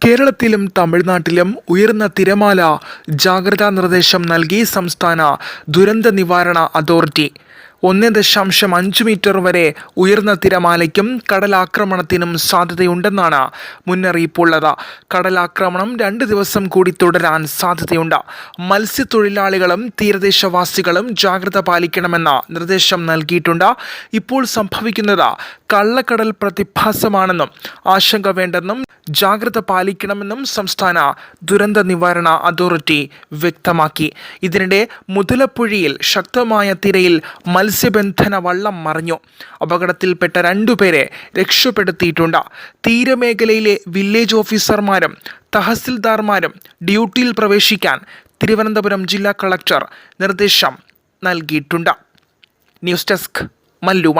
കേരളത്തിലും തമിഴ്നാട്ടിലും ഉയർന്ന തിരമാല ജാഗ്രതാ നിർദ്ദേശം നൽകി സംസ്ഥാന ദുരന്ത നിവാരണ അതോറിറ്റി. ഒന്ന് ദശാംശം അഞ്ച് മീറ്റർ വരെ ഉയർന്ന തിരമാലയ്ക്കും കടലാക്രമണത്തിനും സാധ്യതയുണ്ടെന്നാണ് മുന്നറിയിപ്പുള്ളത്. കടലാക്രമണം രണ്ട് ദിവസം കൂടി തുടരാൻ സാധ്യതയുണ്ട്. മത്സ്യത്തൊഴിലാളികളും തീരദേശവാസികളും ജാഗ്രത പാലിക്കണമെന്ന നിർദ്ദേശം നൽകിയിട്ടുണ്ട്. ഇപ്പോൾ സംഭവിക്കുന്നത് കള്ളക്കടൽ പ്രതിഭാസമാണെന്നും ആശങ്ക വേണ്ടെന്നും ജാഗ്രത പാലിക്കണമെന്നും സംസ്ഥാന ദുരന്ത നിവാരണ അതോറിറ്റി വ്യക്തമാക്കി. ഇതിനിടെ മുതലപ്പുഴയിൽ ശക്തമായ തിരയിൽ മത്സ്യബന്ധന വള്ളം മറിഞ്ഞു. അപകടത്തിൽപ്പെട്ട രണ്ടുപേരെ രക്ഷപ്പെടുത്തിയിട്ടുണ്ട്. തീരമേഖലയിലെ വില്ലേജ് ഓഫീസർമാരും തഹസിൽദാർമാരും ഡ്യൂട്ടിയിൽ പ്രവേശിക്കാൻ തിരുവനന്തപുരം ജില്ലാ കളക്ടർ നിർദ്ദേശം നൽകിയിട്ടുണ്ട്. News desk Mallu